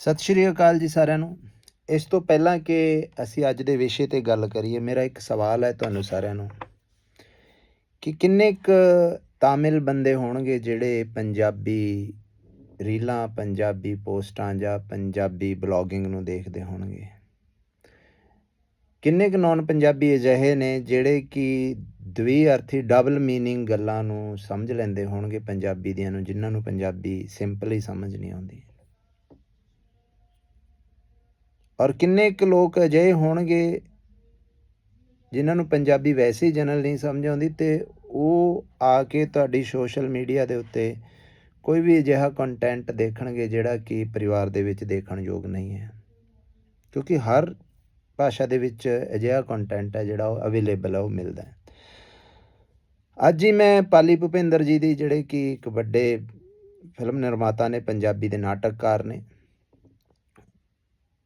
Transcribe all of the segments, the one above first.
ਸਤਿ ਸ਼੍ਰੀ ਅਕਾਲ ਜੀ ਸਾਰਿਆਂ ਨੂੰ। ਇਸ ਤੋਂ ਪਹਿਲਾਂ ਕਿ ਅਸੀਂ ਅੱਜ ਦੇ ਵਿਸ਼ੇ ਤੇ ਗੱਲ ਕਰੀਏ, ਮੇਰਾ ਇੱਕ ਸਵਾਲ ਹੈ ਤੁਹਾਨੂੰ ਸਾਰਿਆਂ ਨੂੰ ਕਿ ਕਿੰਨੇ ਕੁ ਤਾਮਿਲ ਬੰਦੇ ਹੋਣਗੇ ਜਿਹੜੇ ਪੰਜਾਬੀ ਰੀਲਾਂ, ਪੰਜਾਬੀ ਪੋਸਟਾਂ ਜਾਂ ਪੰਜਾਬੀ ਬਲੌਗਿੰਗ ਨੂੰ ਦੇਖਦੇ ਹੋਣਗੇ? ਕਿੰਨੇ ਕੁ ਨੌਨ ਪੰਜਾਬੀ ਅਜਿਹੇ ਨੇ ਜਿਹੜੇ ਕਿ ਦਵੀ ਅਰਥੀ ਡਬਲ ਮੀਨਿੰਗ ਗੱਲਾਂ ਨੂੰ ਸਮਝ ਲੈਂਦੇ ਹੋਣਗੇ ਪੰਜਾਬੀ ਦੀਆਂ ਨੂੰ, ਜਿਨ੍ਹਾਂ ਨੂੰ ਪੰਜਾਬੀ ਸਿੰਪਲੀ ਸਮਝ ਨਹੀਂ ਆਉਂਦੀ? ਔਰ ਕਿੰਨੇ ਕੁ ਲੋਕ ਅਜਿਹੇ ਹੋਣਗੇ ਜਿਨ੍ਹਾਂ ਨੂੰ ਪੰਜਾਬੀ ਵੈਸੇ ਹੀ ਜਨਰਲ ਨਹੀਂ ਸਮਝ ਆਉਂਦੀ ਤੇ ਉਹ ਆ ਕੇ ਤੁਹਾਡੀ ਸੋਸ਼ਲ ਮੀਡੀਆ ਦੇ ਉੱਤੇ ਕੋਈ ਵੀ ਅਜਿਹਾ ਕੰਟੈਂਟ ਦੇਖਣਗੇ ਜਿਹੜਾ ਕਿ ਪਰਿਵਾਰ ਦੇ ਵਿੱਚ ਦੇਖਣ ਯੋਗ ਨਹੀਂ ਹੈ। ਕਿਉਂਕਿ ਹਰ ਭਾਸ਼ਾ ਦੇ ਵਿੱਚ ਅਜਿਹਾ ਕੰਟੈਂਟ ਹੈ ਜਿਹੜਾ ਉਹ ਅਵੇਲੇਬਲ ਹੈ, ਉਹ ਮਿਲਦਾ ਹੈ। ਅੱਜ ਹੀ ਮੈਂ ਪਾਲੀ ਭੁਪਿੰਦਰ ਜੀ ਦੀ ਜਿਹੜੇ ਕਿ ਇੱਕ ਵੱਡੇ ਫਿਲਮ ਨਿਰਮਾਤਾ ਨੇ, ਪੰਜਾਬੀ ਦੇ ਨਾਟਕਕਾਰ ਨੇ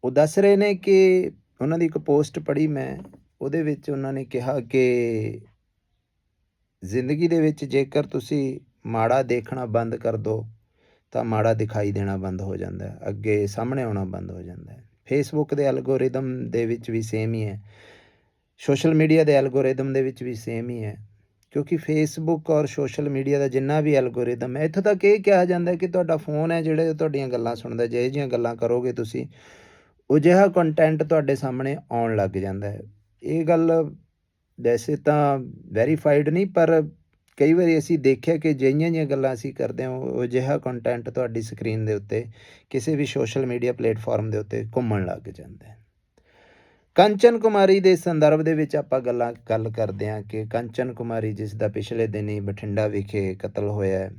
ਉਹ ਦੱਸ ਰਹੇ ਨੇ ਕਿ ਉਹਨਾਂ ਦੀ ਇੱਕ ਪੋਸਟ ਪੜ੍ਹੀ ਮੈਂ, ਉਹਦੇ ਵਿੱਚ ਉਹਨਾਂ ਨੇ ਕਿਹਾ ਕਿ ਜ਼ਿੰਦਗੀ ਦੇ ਵਿੱਚ ਜੇਕਰ ਤੁਸੀਂ ਮਾੜਾ ਦੇਖਣਾ ਬੰਦ ਕਰ ਦਿਓ ਤਾਂ ਮਾੜਾ ਦਿਖਾਈ ਦੇਣਾ ਬੰਦ ਹੋ ਜਾਂਦਾ ਹੈ, ਅੱਗੇ ਸਾਹਮਣੇ ਆਉਣਾ ਬੰਦ ਹੋ ਜਾਂਦਾ ਹੈ। ਫੇਸਬੁੱਕ ਦੇ ਐਲਗੋਰਿਦਮ ਦੇ ਵਿੱਚ ਵੀ ਸੇਮ ਹੀ ਹੈ। ਸੋਸ਼ਲ ਮੀਡੀਆ ਦੇ ਐਲਗੋਰਿਦਮ ਦੇ ਵਿੱਚ ਵੀ ਸੇਮ ਹੀ ਹੈ। ਕਿਉਂਕਿ ਫੇਸਬੁੱਕ ਔਰ ਸੋਸ਼ਲ ਮੀਡੀਆ ਦਾ ਜਿੰਨਾ ਵੀ ਐਲਗੋਰਿਦਮ ਹੈ, ਇੱਥੋਂ ਤੱਕ ਇਹ ਕਿਹਾ ਜਾਂਦਾ ਕਿ ਤੁਹਾਡਾ ਫੋਨ ਹੈ, ਜਿਹੜੇ ਤੁਹਾਡੀਆਂ ਗੱਲਾਂ ਸੁਣਦਾ ਜਿਹੇ ਜਿਹੀਆਂ ਗੱਲਾਂ ਕਰੋਗੇ ਤੁਸੀਂ ਉਹ ਜਿਹਾ ਕੰਟੈਂਟ ਤੁਹਾਡੇ ਸਾਹਮਣੇ ਆਉਣ ਲੱਗ ਜਾਂਦਾ ਹੈ। ਇਹ ਗੱਲ ਵੈਸੇ ਤਾਂ ਵੈਰੀਫਾਈਡ ਨਹੀਂ, ਪਰ ਕਈ ਵਾਰੀ ਅਸੀਂ ਦੇਖਿਆ ਕਿ ਜਿਹੀਆਂ ਜਿਹੀਆਂ ਗੱਲਾਂ ਅਸੀਂ ਕਰਦੇ ਹਾਂ, ਉਹ ਜਿਹਾ ਕੰਟੈਂਟ ਤੁਹਾਡੀ ਸਕਰੀਨ ਦੇ ਉੱਤੇ, ਕਿਸੇ ਵੀ ਸੋਸ਼ਲ ਮੀਡੀਆ ਪਲੇਟਫਾਰਮ ਦੇ ਉੱਤੇ ਘੁੰਮਣ ਲੱਗ ਜਾਂਦਾ ਹੈ। ਕੰਚਨ ਕੁਮਾਰੀ ਦੇ ਸੰਦਰਭ ਦੇ ਵਿੱਚ ਆਪਾਂ ਗੱਲਾਂ, ਗੱਲ ਕਰਦੇ ਹਾਂ ਕਿ ਕੰਚਨ ਕੁਮਾਰੀ ਜਿਸ ਦਾ ਪਿਛਲੇ ਹੀ ਬਠਿੰਡਾ ਵਿਖੇ ਕਤਲ ਹੋਇਆ ਹੈ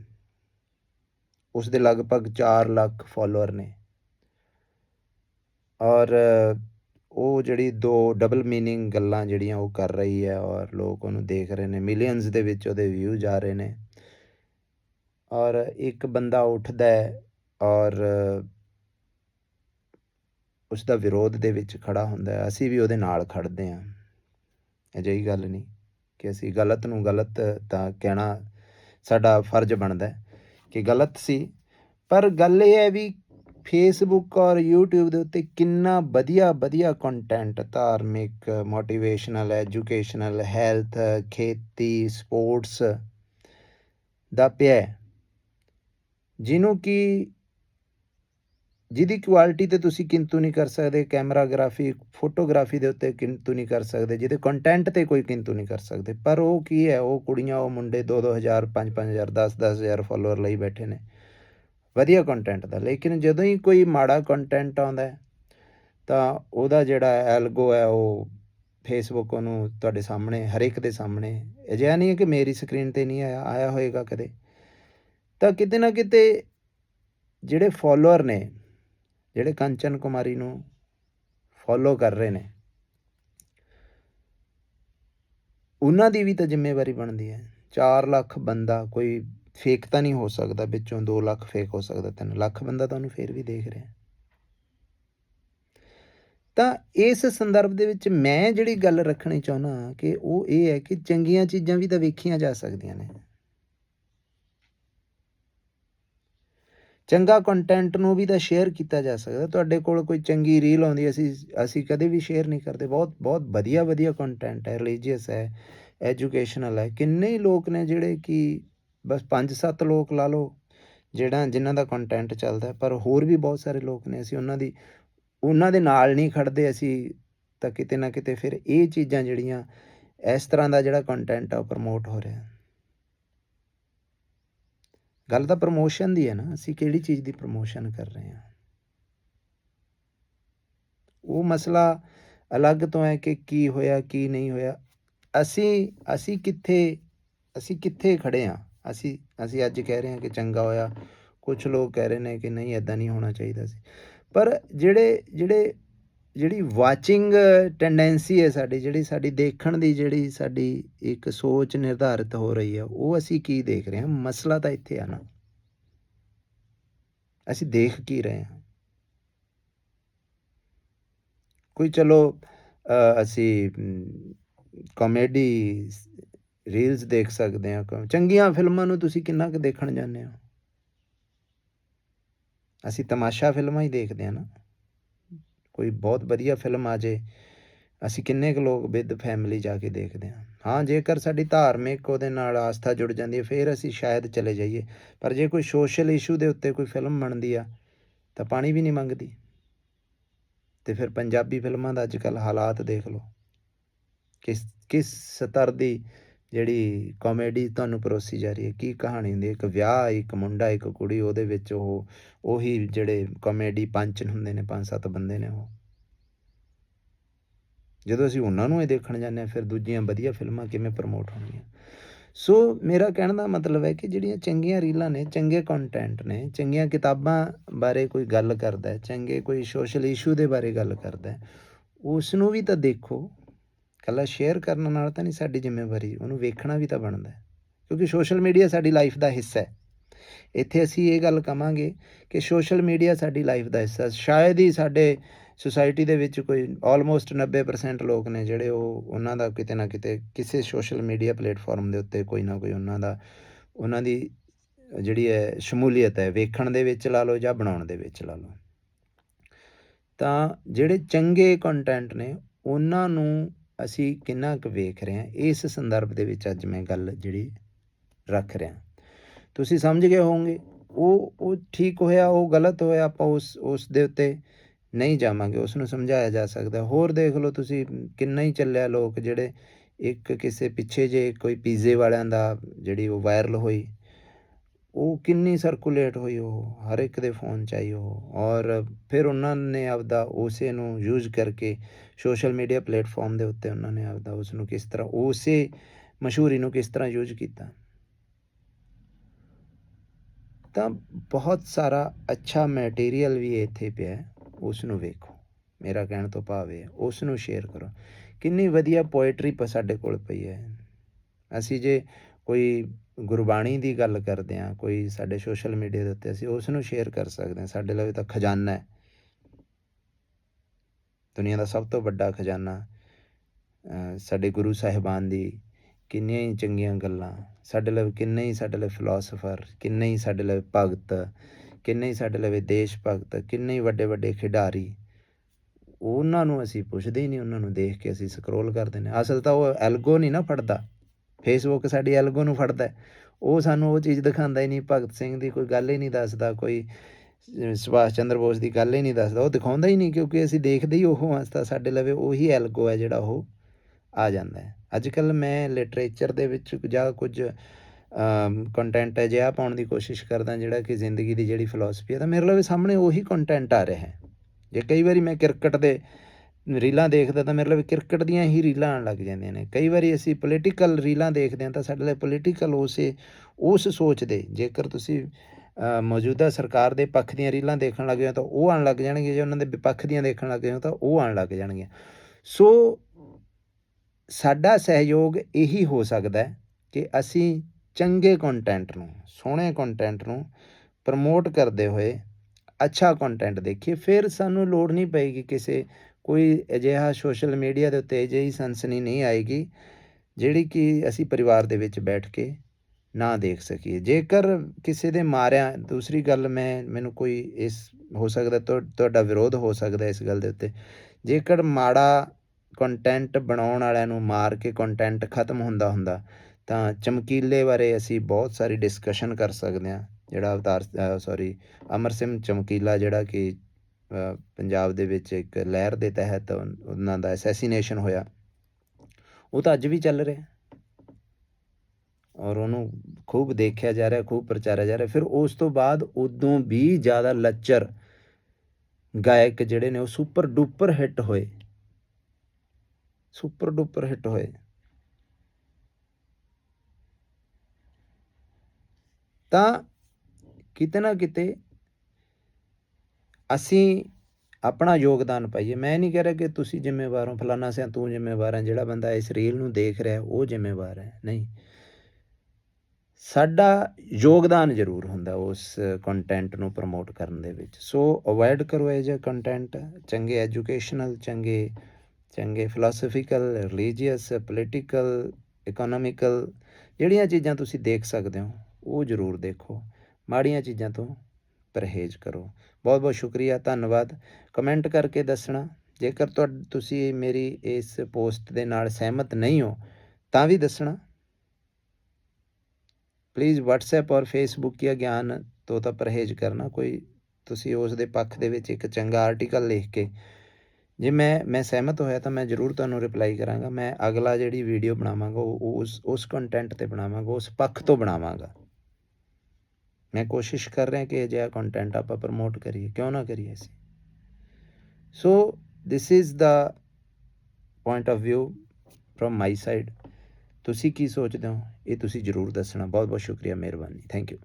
ਉਸ ਦੇ ਲਗਭਗ 4 ਲੱਖ ਫਾਲੋਅਰ ਨੇ। ਔਰ ਉਹ ਜਿਹੜੀ ਦੋ ਡਬਲ ਮੀਨਿੰਗ ਗੱਲਾਂ ਜਿਹੜੀਆਂ ਉਹ ਕਰ ਰਹੀ ਹੈ ਔਰ ਲੋਕ ਉਹਨੂੰ ਦੇਖ ਰਹੇ ਨੇ ਮਿਲੀਅਨਸ ਦੇ ਵਿੱਚ ਉਹਦੇ ਵਿਊ ਜਾ ਰਹੇ ਨੇ। ਔਰ ਇੱਕ ਬੰਦਾ ਉੱਠਦਾ ਹੈ ਔਰ ਉਸ ਦਾ ਵਿਰੋਧ ਦੇ ਵਿੱਚ ਖੜਾ ਹੁੰਦਾ ਹੈ। ਅਸੀਂ ਵੀ ਉਹਦੇ ਨਾਲ ਖੜਦੇ ਹਾਂ। ਅਜਿਹੀ ਗੱਲ ਨਹੀਂ ਕਿ ਅਸੀਂ ਗਲਤ ਨੂੰ ਗਲਤ ਤਾਂ ਕਹਿਣਾ ਸਾਡਾ ਫਰਜ਼ ਬਣਦਾ ਹੈ ਕਿ ਗਲਤ ਸੀ। ਪਰ ਗੱਲ ਇਹ ਹੈ ਵੀ ਫੇਸਬੁੱਕ ਔਰ YouTube ਦੇ ਉੱਤੇ ਕਿੰਨਾ ਵਧੀਆ ਵਧੀਆ ਕੰਟੈਂਟ ਧਾਰਮਿਕ ਮੋਟੀਵੇਸ਼ਨਲ ਐਜੂਕੇਸ਼ਨਲ ਹੈਲਥ ਖੇਤੀ ਸਪੋਰਟਸ ਦਾ ਪਿਆ ਜਿਹਨੂੰ ਕਿ ਜਿਹਦੀ ਕੁਆਲਿਟੀ ਤੇ ਤੁਸੀਂ ਕਿੰਤੂ ਨਹੀਂ ਕਰ ਸਕਦੇ ਕੈਮਰਾਗ੍ਰਾਫੀ ਫੋਟੋਗ੍ਰਾਫੀ ਦੇ ਉੱਤੇ ਕਿੰਤੂ ਨਹੀਂ ਕਰ ਸਕਦੇ, ਜਿਹਦੇ ਕੰਟੈਂਟ ਤੇ ਕੋਈ ਕਿੰਤੂ ਨਹੀਂ ਕਰ ਸਕਦੇ। ਪਰ ਉਹ ਕੀ ਹੈ, ਉਹ ਕੁੜੀਆਂ, ਉਹ ਮੁੰਡੇ 2-2000 5-5000 10-10000 ਫਾਲੋਅਰ ਲਈ ਬੈਠੇ ਨੇ। ਵਧੀਆ ਕੰਟੈਂਟ ਦਾ, ਲੇਕਿਨ ਜਦੋਂ ਹੀ ਕੋਈ ਮਾੜਾ ਕੰਟੈਂਟ ਆਉਂਦਾ ਤਾਂ ਉਹਦਾ ਜਿਹੜਾ ਐਲਗੋ ਹੈ, ਉਹ ਫੇਸਬੁੱਕ ਉਹਨੂੰ ਤੁਹਾਡੇ ਸਾਹਮਣੇ ਹਰ ਇੱਕ ਦੇ ਸਾਹਮਣੇ ਅਜਿਹਾ ਨਹੀਂ ਹੈ ਕਿ ਮੇਰੀ ਸਕਰੀਨ ਤੇ ਨਹੀਂ ਆਇਆ ਆਇਆ ਹੋਏਗਾ ਕਦੇ। ਤਾਂ ਕਿਤੇ ਨਾ ਕਿਤੇ ਜਿਹੜੇ ਫਾਲੋਅਰ ਨੇ, ਜਿਹੜੇ ਕੰਚਨ ਕੁਮਾਰੀ ਨੂੰ ਫੋਲੋ ਕਰ ਰਹੇ ਨੇ, ਉਹਨਾਂ ਦੀ ਵੀ ਤਾਂ ਜ਼ਿੰਮੇਵਾਰੀ ਬਣਦੀ ਹੈ। 4 ਲੱਖ ਬੰਦਾ ਕੋਈ ਫੇਕ ਤਾਂ ਨਹੀਂ ਹੋ ਸਕਦਾ, ਵਿੱਚੋਂ 2 ਲੱਖ ਫੇਕ ਹੋ ਸਕਦਾ 3 ਲੱਖ ਬੰਦਾ ਤੁਹਾਨੂੰ ਉਹਨੂੰ ਫੇਰ ਵੀ ਦੇਖ ਰਿਹਾ। ਤਾਂ ਇਸ ਸੰਦਰਭ ਦੇ ਵਿੱਚ ਮੈਂ ਜਿਹੜੀ ਗੱਲ ਰੱਖਣੀ ਚਾਹੁੰਦਾ ਕਿ ਉਹ ਇਹ ਹੈ ਕਿ ਚੰਗੀਆਂ ਚੀਜ਼ਾਂ ਵੀ ਤਾਂ ਵੇਖੀਆਂ ਜਾ ਸਕਦੀਆਂ ਨੇ। ਚੰਗਾ ਕੰਟੈਂਟ ਨੂੰ ਵੀ ਤਾਂ ਸ਼ੇਅਰ ਕੀਤਾ ਜਾ ਸਕਦਾ। ਤੁਹਾਡੇ ਕੋਲ ਕੋਈ ਚੰਗੀ ਰੀਲ ਆਉਂਦੀ ਅਸੀਂ ਅਸੀਂ ਕਦੇ ਵੀ ਸ਼ੇਅਰ ਨਹੀਂ ਕਰਦੇ। ਬਹੁਤ ਬਹੁਤ ਵਧੀਆ ਵਧੀਆ ਕੰਟੈਂਟ ਹੈ ਰਿਲੀਜੀਅਸ ਹੈ ਐਜੂਕੇਸ਼ਨਲ ਹੈ। ਕਿੰਨੇ ਹੀ ਲੋਕ ਨੇ ਜਿਹੜੇ ਕਿ ਬਸ 5-7 ਲੋਕ ਲਾ ਲਓ, ਜਿਹੜਾ, ਜਿਨ੍ਹਾਂ ਦਾ ਕੰਟੈਂਟ ਚੱਲਦਾ ਪਰ ਹੋਰ ਵੀ ਬਹੁਤ ਸਾਰੇ ਲੋਕ ਨੇ, ਅਸੀਂ ਉਹਨਾਂ ਦੀ, ਉਹਨਾਂ ਦੇ ਨਾਲ ਨਹੀਂ ਖੜਦੇ ਅਸੀਂ ਤਾਂ ਕਿਤੇ ਨਾ ਕਿਤੇ ਫਿਰ ਇਹ ਚੀਜ਼ਾਂ ਜਿਹੜੀਆਂ, ਇਸ ਤਰ੍ਹਾਂ ਦਾ ਜਿਹੜਾ ਕੰਟੈਂਟ ਆ, ਉਹ ਪ੍ਰਮੋਟ ਹੋ ਰਿਹਾ। ਗੱਲ ਤਾਂ ਪ੍ਰਮੋਸ਼ਨ ਦੀ ਹੈ ਨਾ, ਅਸੀਂ ਕਿਹੜੀ ਚੀਜ਼ ਦੀ ਪ੍ਰਮੋਸ਼ਨ ਕਰ ਰਹੇ ਹਾਂ? ਉਹ ਮਸਲਾ ਅਲੱਗ ਤੋਂ ਹੈ ਕਿ ਕੀ ਹੋਇਆ, ਕੀ ਨਹੀਂ ਹੋਇਆ। ਅਸੀਂ ਅਸੀਂ ਕਿੱਥੇ ਅਸੀਂ ਕਿੱਥੇ ਖੜੇ ਹਾਂ? ਅਸੀਂ ਅਸੀਂ ਅੱਜ ਕਹਿ ਰਹੇ ਹਾਂ ਕਿ ਚੰਗਾ ਹੋਇਆ। ਕੁਝ ਲੋਕ ਕਹਿ ਰਹੇ ਨੇ ਕਿ ਨਹੀਂ ਐਦਾਂ ਨਹੀਂ ਹੋਣਾ ਚਾਹੀਦਾ ਸੀ। ਪਰ ਜਿਹੜੇ ਜਿਹੜੇ, ਜਿਹੜੀ ਵਾਚਿੰਗ ਟੈਂਡੈਂਸੀ ਹੈ ਸਾਡੀ, ਜਿਹੜੀ ਸਾਡੀ ਦੇਖਣ ਦੀ, ਜਿਹੜੀ ਸਾਡੀ ਇੱਕ ਸੋਚ ਨਿਰਧਾਰਿਤ ਹੋ ਰਹੀ ਹੈ, ਉਹ ਅਸੀਂ ਕੀ ਦੇਖ ਰਹੇ ਹਾਂ? ਮਸਲਾ ਤਾਂ ਇੱਥੇ ਆ ਨਾ। ਅਸੀਂ ਦੇਖ ਕੀ ਰਹੇ ਹਾਂ? ਕੋਈ ਚਲੋ ਅਸੀਂ ਕਾਮੇਡੀ ਰੀਲਸ ਦੇਖ ਸਕਦੇ ਹਾਂ ਕ- ਚੰਗੀਆਂ ਫਿਲਮਾਂ ਨੂੰ ਤੁਸੀਂ ਕਿੰਨਾ ਕੁ ਦੇਖਣ ਜਾਂਦੇ ਹੋ? ਅਸੀਂ ਤਮਾਸ਼ਾ ਫਿਲਮਾਂ ਹੀ ਦੇਖਦੇ ਹਾਂ ਨਾ। ਕੋਈ ਬਹੁਤ ਵਧੀਆ ਫਿਲਮ ਆ ਜੇ, ਅਸੀਂ ਕਿੰਨੇ ਕੁ ਲੋਕ ਵਿਦ ਫੈਮਿਲੀ ਜਾ ਕੇ ਦੇਖਦੇ ਹਾਂ। ਹਾਂ, ਜੇਕਰ ਸਾਡੀ ਧਾਰਮਿਕ ਉਹਦੇ ਨਾਲ ਆਸਥਾ ਜੁੜ ਜਾਂਦੀ ਹੈ, ਫਿਰ ਅਸੀਂ ਸ਼ਾਇਦ ਚਲੇ ਜਾਈਏ। ਪਰ ਜੇ ਕੋਈ ਸੋਸ਼ਲ ਇਸ਼ੂ ਦੇ ਉੱਤੇ ਕੋਈ ਫਿਲਮ ਬਣਦੀ ਆ, ਤਾਂ ਪਾਣੀ ਵੀ ਨਹੀਂ ਮੰਗਦੀ। ਤੇ ਫਿਰ ਪੰਜਾਬੀ ਫਿਲਮਾਂ ਦਾ ਅੱਜ ਕੱਲ੍ਹ ਹਾਲਾਤ ਦੇਖ ਲਓ। ਕਿਸ ਕਿਸ ਸਤਰ ਦੀ ਜਿਹੜੀ ਕਾਮੇਡੀ ਤੁਹਾਨੂੰ ਪਰੋਸੀ ਜਾ ਰਹੀ ਹੈ, ਕੀ ਕਹਾਣੀ ਹੁੰਦੀ ਹੈ? ਇੱਕ ਵਿਆਹ, ਇੱਕ ਮੁੰਡਾ, ਇੱਕ ਕੁੜੀ, ਉਹਦੇ ਵਿੱਚ ਉਹ, ਉਹੀ ਜਿਹੜੇ ਕਾਮੇਡੀ ਪੰਚ ਹੁੰਦੇ ਨੇ, ਪੰਜ ਸੱਤ ਬੰਦੇ ਨੇ ਉਹ। ਜਦੋਂ ਅਸੀਂ ਉਹਨਾਂ ਨੂੰ ਇਹ ਦੇਖਣ ਜਾਂਦੇ ਹਾਂ, ਫਿਰ ਦੂਜੀਆਂ ਵਧੀਆ ਫਿਲਮਾਂ ਕਿਵੇਂ ਪ੍ਰਮੋਟ ਹੋਣਗੀਆਂ? ਸੋ ਮੇਰਾ ਕਹਿਣ ਦਾ ਮਤਲਬ ਹੈ ਕਿ ਜਿਹੜੀਆਂ ਚੰਗੀਆਂ ਰੀਲਾਂ ਨੇ, ਚੰਗੇ ਕੰਟੈਂਟ ਨੇ, ਚੰਗੀਆਂ ਕਿਤਾਬਾਂ ਬਾਰੇ ਕੋਈ ਗੱਲ ਕਰਦਾ ਹੈ, ਚੰਗੇ ਕੋਈ ਸੋਸ਼ਲ ਇਸ਼ੂ ਦੇ ਬਾਰੇ ਗੱਲ ਕਰਦਾ ਹੈ, ਉਸ ਨੂੰ ਵੀ ਤਾਂ ਦੇਖੋ। ਕੱਲਾ ਸ਼ੇਅਰ ਕਰਨ ਨਾਲ ਤਾਂ ਨਹੀਂ ਸਾਡੀ ਜ਼ਿੰਮੇਵਾਰੀ, ਉਹਨੂੰ ਵੇਖਣਾ ਵੀ ਤਾਂ ਬਣਦਾ ਹੈ, ਕਿਉਂਕਿ ਸੋਸ਼ਲ ਮੀਡੀਆ ਸਾਡੀ ਲਾਈਫ ਦਾ ਹਿੱਸਾ ਹੈ। ਇੱਥੇ ਅਸੀਂ ਇਹ ਗੱਲ ਕਵਾਂਗੇ ਕਿ ਸੋਸ਼ਲ ਮੀਡੀਆ ਸਾਡੀ ਲਾਈਫ ਦਾ ਹਿੱਸਾ ਸ਼ਾਇਦ ਹੀ ਸਾਡੇ ਸੁਸਾਇਟੀ ਦੇ ਵਿੱਚ ਕੋਈ ਆਲਮੋਸਟ 90% ਲੋਕ ਨੇ ਜਿਹੜੇ ਉਹ, ਉਹਨਾਂ ਦਾ ਕਿਤੇ ਨਾ ਕਿਤੇ ਕਿਸੇ ਸੋਸ਼ਲ ਮੀਡੀਆ ਪਲੇਟਫਾਰਮ ਦੇ ਉੱਤੇ ਕੋਈ ਨਾ ਕੋਈ ਉਹਨਾਂ ਦਾ, ਉਹਨਾਂ ਦੀ ਜਿਹੜੀ ਹੈ ਸ਼ਮੂਲੀਅਤ ਹੈ, ਵੇਖਣ ਦੇ ਵਿੱਚ ਲਾ ਲਓ ਜਾਂ ਬਣਾਉਣ ਦੇ ਵਿੱਚ ਲਾ ਲਓ। ਤਾਂ ਜਿਹੜੇ ਚੰਗੇ ਕੰਟੈਂਟ ਨੇ, ਉਹਨਾਂ ਨੂੰ ਅਸੀਂ ਕਿੰਨਾ ਕੁ ਵੇਖ ਰਹੇ ਹਾਂ, ਇਸ ਸੰਦਰਭ ਦੇ ਵਿੱਚ ਅੱਜ ਮੈਂ ਗੱਲ ਜਿਹੜੀ ਰੱਖ ਰਿਹਾ ਤੁਸੀਂ ਸਮਝ ਗਏ ਹੋਵੋਗੇ, ਉਹ ਉਹ ਠੀਕ ਹੋਇਆ, ਉਹ ਗਲਤ ਹੋਇਆ, ਆਪਾਂ ਉਸ ਉਸ ਦੇ ਉੱਤੇ ਨਹੀਂ ਜਾਵਾਂਗੇ, ਉਸ ਨੂੰ ਸਮਝਾਇਆ ਜਾ ਸਕਦਾ। ਹੋਰ ਦੇਖ ਲਓ ਤੁਸੀਂ, ਕਿੰਨਾ ਹੀ ਚੱਲਿਆ ਲੋਕ ਜਿਹੜੇ ਇੱਕ ਕਿਸੇ ਪਿੱਛੇ ਜੇ ਕੋਈ ਪੀਜ਼ੇ ਵਾਲਿਆਂ ਦਾ ਜਿਹੜੀ ਉਹ ਵਾਇਰਲ ਹੋਈ ਉਹ ਕਿੰਨੀ ਸਰਕੂਲੇਟ ਹੋਈ ਉਹ ਹਰ ਇੱਕ ਦੇ ਫੋਨ 'ਚ ਆਈ ਉਹ। ਔਰ ਫਿਰ ਉਹਨਾਂ ਨੇ ਆਪਦਾ ਉਸੇ ਨੂੰ ਯੂਜ਼ ਕਰਕੇ ਸੋਸ਼ਲ ਮੀਡੀਆ ਪਲੇਟਫਾਰਮ ਦੇ ਉੱਤੇ ਉਹਨਾਂ ਨੇ ਆਪਦਾ ਉਸ ਨੂੰ ਕਿਸ ਤਰ੍ਹਾਂ ਉਸੇ ਮਸ਼ਹੂਰੀ ਨੂੰ ਕਿਸ ਤਰ੍ਹਾਂ ਯੂਜ਼ ਕੀਤਾ। ਤਾਂ ਬਹੁਤ ਸਾਰਾ ਅੱਛਾ ਮੈਟੀਰੀਅਲ ਵੀ ਇੱਥੇ ਪਿਆ ਹੈ, ਉਸ ਨੂੰ ਵੇਖੋ। ਮੇਰਾ ਕਹਿਣ ਤੋਂ ਭਾਵ ਇਹ ਹੈ ਉਸ ਨੂੰ ਸ਼ੇਅਰ ਕਰੋ। ਕਿੰਨੀ ਵਧੀਆ ਪੋਇਟਰੀ ਸਾਡੇ ਕੋਲ ਪਈ ਹੈ। ਅਸੀਂ ਜੇ ਕੋਈ ਗੁਰਬਾਣੀ ਦੀ ਗੱਲ ਕਰਦੇ ਹਾਂ, ਕੋਈ ਸਾਡੇ ਸੋਸ਼ਲ ਮੀਡੀਆ ਦੇ ਉੱਤੇ ਅਸੀਂ ਉਸ ਨੂੰ ਸ਼ੇਅਰ ਕਰ ਸਕਦੇ ਹਾਂ, ਸਾਡੇ ਲਈ ਤਾਂ ਖਜ਼ਾਨਾ ਹੈ। ਦੁਨੀਆ ਦਾ ਸਭ ਤੋਂ ਵੱਡਾ ਖਜ਼ਾਨਾ ਸਾਡੇ ਗੁਰੂ ਸਾਹਿਬਾਨ ਦੀ ਕਿੰਨੀਆਂ ਹੀ ਚੰਗੀਆਂ ਗੱਲਾਂ, ਸਾਡੇ ਲਈ ਕਿੰਨੇ ਹੀ ਸਾਡੇ ਲਈ ਫਿਲਾਸਫਰ ਕਿੰਨੇ ਹੀ ਸਾਡੇ ਲਈ ਭਗਤ, ਕਿੰਨੇ ਹੀ ਸਾਡੇ ਲਈ ਦੇਸ਼ ਭਗਤ, ਕਿੰਨੇ ਹੀ ਵੱਡੇ ਵੱਡੇ ਖਿਡਾਰੀ, ਉਹਨਾਂ ਨੂੰ ਅਸੀਂ ਪੁੱਛਦੇ ਹੀ ਨਹੀਂ, ਉਹਨਾਂ ਨੂੰ ਦੇਖ ਕੇ ਅਸੀਂ ਸਕਰੋਲ ਕਰਦੇ ਨੇ। ਅਸਲ ਤਾਂ ਉਹ ਐਲਗੋ ਨਹੀਂ ਨਾ ਫੜਦਾ। ਫੇਸਬੁੱਕ ਸਾਡੀ ਐਲਗੋ ਨੂੰ ਫੜਦਾ ਉਹ ਸਾਨੂੰ ਉਹ ਚੀਜ਼ ਦਿਖਾਉਂਦਾ ਹੀ ਨਹੀਂ, ਭਗਤ ਸਿੰਘ ਦੀ ਕੋਈ ਗੱਲ ਹੀ ਨਹੀਂ ਦੱਸਦਾ, ਕੋਈ ਸੁਭਾਸ਼ ਚੰਦਰ ਬੋਸ ਦੀ ਗੱਲ ਹੀ ਨਹੀਂ ਦੱਸਦਾ, ਉਹ ਦਿਖਾਉਂਦਾ ਹੀ ਨਹੀਂ ਕਿਉਂਕਿ ਅਸੀਂ ਦੇਖਦੇ ਹੀ ਉਹ ਹਾਂ, ਤਾਂ ਸਾਡੇ ਲਵੇ ਉਹੀ ਐਲਗੋ ਹੈ ਜਿਹੜਾ ਉਹ ਆ ਜਾਂਦਾ ਹੈ। ਅੱਜ ਕੱਲ ਮੈਂ ਲਿਟਰੇਚਰ ਦੇ ਵਿੱਚ ਜਾਂ ਕੁਝ ਕੰਟੈਂਟ ਹੈ, ਜਿਹਾ ਪਾਉਣ ਦੀ ਕੋਸ਼ਿਸ਼ ਕਰਦਾ ਜਿਹੜਾ ਕਿ ਜ਼ਿੰਦਗੀ ਦੀ ਜਿਹੜੀ ਫਿਲਾਸਫੀ ਹੈ, ਤਾਂ ਮੇਰੇ ਲਵੇ ਸਾਹਮਣੇ ਉਹੀ ਕੰਟੈਂਟ ਆ ਰਿਹਾ ਹੈ। ਜੇ ਕਈ ਵਾਰੀ ਮੈਂ ਕ੍ਰਿਕਟ ਦੇ ਰੀਲਾਂ ਦੇਖਦਾ ਤਾਂ ਮੇਰੇ ਲਈ ਕ੍ਰਿਕਟ ਦੀਆਂ ਹੀ ਰੀਲਾਂ ਆਉਣ ਲੱਗ ਜਾਂਦੀਆਂ ਨੇ। ਕਈ ਵਾਰੀ ਅਸੀਂ ਪੋਲੀਟੀਕਲ ਰੀਲਾਂ ਦੇਖਦੇ ਹਾਂ ਤਾਂ ਸਾਡੇ ਲਈ ਪੋਲੀਟੀਕਲ ਉਸੇ, ਉਸ ਸੋਚ ਦੇ, ਜੇਕਰ ਤੁਸੀਂ ਮੌਜੂਦਾ ਸਰਕਾਰ ਦੇ ਪੱਖ ਦੀਆਂ ਰੀਲਾਂ ਦੇਖਣ ਲੱਗ ਜਾਓ ਤਾਂ ਉਹ ਆਉਣ ਲੱਗ ਜਾਣਗੀਆਂ, ਜੇ ਉਹਨਾਂ ਦੇ ਵਿਪੱਖ ਦੀਆਂ ਦੇਖਣ ਲੱਗ ਜਾਓ ਤਾਂ ਉਹ ਆਉਣ ਲੱਗ ਜਾਣਗੀਆਂ। ਸੋ, ਸਾਡਾ ਸਹਿਯੋਗ ਇਹੀ ਹੋ ਸਕਦਾ ਹੈ ਕਿ ਅਸੀਂ ਚੰਗੇ ਕੰਟੈਂਟ ਨੂੰ, ਸੋਹਣੇ ਕੰਟੈਂਟ ਨੂੰ ਪ੍ਰਮੋਟ ਕਰਦੇ ਹੋਏ ਅੱਛਾ ਕੰਟੈਂਟ ਦੇਖੀਏ। ਫਿਰ ਸਾਨੂੰ ਲੋੜ ਨਹੀਂ ਪਏਗੀ ਕਿਸੇ ਕੋਈ ਅਜਿਹਾ ਸੋਸ਼ਲ ਮੀਡੀਆ ਦੇ ਉੱਤੇ ਅਜਿਹੀ ਸਨਸਨੀ ਨਹੀਂ ਆਏਗੀ, ਜਿਹੜੀ ਕਿ ਅਸੀਂ ਪਰਿਵਾਰ ਦੇ ਵਿੱਚ ਬੈਠ ਕੇ ਨਾ ਦੇਖ ਸਕੀਏ। ਜੇਕਰ ਕਿਸੇ ਦੇ ਮਾਰਿਆ, ਦੂਸਰੀ ਗੱਲ ਮੈਂ, ਮੈਨੂੰ ਕੋਈ ਇਸ, ਹੋ ਸਕਦਾ ਤੁਹਾਡਾ ਵਿਰੋਧ ਹੋ ਸਕਦਾ ਇਸ ਗੱਲ ਦੇ ਉੱਤੇ। ਜੇਕਰ ਮਾੜਾ ਕੰਟੈਂਟ ਬਣਾਉਣ ਵਾਲਿਆਂ ਨੂੰ ਮਾਰ ਕੇ ਕੰਟੈਂਟ ਖਤਮ ਹੁੰਦਾ ਹੁੰਦਾ, ਤਾਂ ਚਮਕੀਲੇ ਬਾਰੇ ਅਸੀਂ ਬਹੁਤ ਸਾਰੀ ਡਿਸਕਸ਼ਨ ਕਰ ਸਕਦੇ ਹਾਂ। ਜਿਹੜਾ ਅਵਤਾਰ ਸੌਰੀ ਅਮਰ ਸਿੰਘ ਚਮਕੀਲਾ ਜਿਹੜਾ ਕਿ ਪੰਜਾਬ ਦੇ ਵਿੱਚ ਇੱਕ ਲਹਿਰ ਦੇ ਤਹਿਤ ਉਹਨਾਂ ਦਾ ਅਸੈਸੀਨੇਸ਼ਨ ਹੋਇਆ। ਉਹ ਤਾਂ ਅੱਜ ਵੀ ਚੱਲ ਰਿਹਾ। ਔਰ ਉਹਨੂੰ ਖੂਬ ਦੇਖਿਆ ਜਾ ਰਿਹਾ, ਖੂਬ ਪ੍ਰਚਾਰਿਆ ਜਾ ਰਿਹਾ। ਫਿਰ ਉਸ ਤੋਂ ਬਾਅਦ ਉਦੋਂ ਵੀ ਜ਼ਿਆਦਾ ਲੱਚਰ ਗਾਇਕ ਜਿਹੜੇ ਨੇ ਉਹ ਸੁਪਰ ਡੂਪਰ ਹਿੱਟ ਹੋਏ। ਸੁਪਰ ਡੂਪਰ ਹਿੱਟ ਹੋਏ। ਤਾਂ ਕਿਤੇ ਨਾ ਕਿਤੇ ਅਸੀਂ ਆਪਣਾ ਯੋਗਦਾਨ ਪਾਈਏ। ਮੈਂ ਨਹੀਂ ਕਹਿ ਰਿਹਾ ਕਿ ਤੁਸੀਂ ਜ਼ਿੰਮੇਵਾਰ ਹੋ, ਫਲਾਨਾ ਸਿਆ ਤੂੰ ਜ਼ਿੰਮੇਵਾਰ ਹੈ ਜਿਹੜਾ ਬੰਦਾ ਇਸ ਰੀਲ ਨੂੰ ਦੇਖ ਰਿਹਾ, ਉਹ ਜ਼ਿੰਮੇਵਾਰ ਹੈ। ਨਹੀਂ। ਸਾਡਾ ਯੋਗਦਾਨ ਜ਼ਰੂਰ ਹੁੰਦਾ ਉਸ ਕੰਟੈਂਟ ਨੂੰ ਪ੍ਰਮੋਟ ਕਰਨ ਦੇ ਵਿੱਚ। ਸੋ ਅਵੋਇਡ ਕਰੋ ਇਹ ਜਿਹਾ ਕੰਟੈਂਟ ਚੰਗੇ ਐਜੂਕੇਸ਼ਨਲ ਚੰਗੇ ਚੰਗੇ ਫਿਲਾਸਫੀਕਲ ਰਿਲੀਜੀਅਸ ਪੋਲੀਟੀਕਲ ਇਕਨੋਮਿਕਲ ਜਿਹੜੀਆਂ ਚੀਜ਼ਾਂ ਤੁਸੀਂ ਦੇਖ ਸਕਦੇ ਹੋ, ਉਹ ਜ਼ਰੂਰ ਦੇਖੋ। ਮਾੜੀਆਂ ਚੀਜ਼ਾਂ ਤੋਂ ਪਰਹੇਜ਼ ਕਰੋ। ਬਹੁਤ ਬਹੁਤ ਸ਼ੁਕਰੀਆ, ਧੰਨਵਾਦ। ਕਮੈਂਟ ਕਰਕੇ ਦੱਸਣਾ, ਜੇਕਰ ਤੁਹਾ, ਤੁਸੀਂ ਮੇਰੀ ਇਸ ਪੋਸਟ ਦੇ ਨਾਲ ਸਹਿਮਤ ਨਹੀਂ ਹੋ, ਤਾਂ ਵੀ ਦੱਸਣਾ। ਪਲੀਜ਼ WhatsApp ਔਰ Facebook ਜਾਂ ਗਿਆਨ ਤੋਂ ਤਾਂ ਪਰਹੇਜ਼ ਕਰਨਾ। ਕੋਈ, ਤੁਸੀਂ ਉਸ ਦੇ ਪੱਖ ਦੇ ਵਿੱਚ ਇੱਕ ਚੰਗਾ ਆਰਟੀਕਲ ਲਿਖ ਕੇ, ਜੇ ਮੈਂ ਮੈਂ ਸਹਿਮਤ ਹੋਇਆ ਤਾਂ ਮੈਂ ਜ਼ਰੂਰ ਤੁਹਾਨੂੰ ਰਿਪਲਾਈ ਕਰਾਂਗਾ। ਮੈਂ ਅਗਲਾ ਜਿਹੜੀ ਵੀਡੀਓ ਬਣਾਵਾਂਗਾ, ਉਹ ਉਹ ਉਸ ਉਸ ਕੰਟੈਂਟ ਤੇ ਬਣਾਵਾਂਗਾ, ਉਸ ਪੱਖ ਤੋਂ ਬਣਾਵਾਂਗਾ। ਮੈਂ ਕੋਸ਼ਿਸ਼ ਕਰ ਰਿਹਾ ਕਿ ਅਜਿਹਾ ਕੰਟੈਂਟ ਆਪਾਂ ਪ੍ਰਮੋਟ ਕਰੀਏ, ਕਿਉਂ ਨਾ ਕਰੀਏ ਅਸੀਂ? So this is the point of view from my side ਤੁਸੀਂ ਕੀ ਸੋਚਦੇ ਹੋ? ਇਹ ਤੁਸੀਂ ਜ਼ਰੂਰ ਦੱਸਣਾ। ਬਹੁਤ ਬਹੁਤ ਸ਼ੁਕਰੀਆ, ਮਿਹਰਬਾਨੀ। Thank you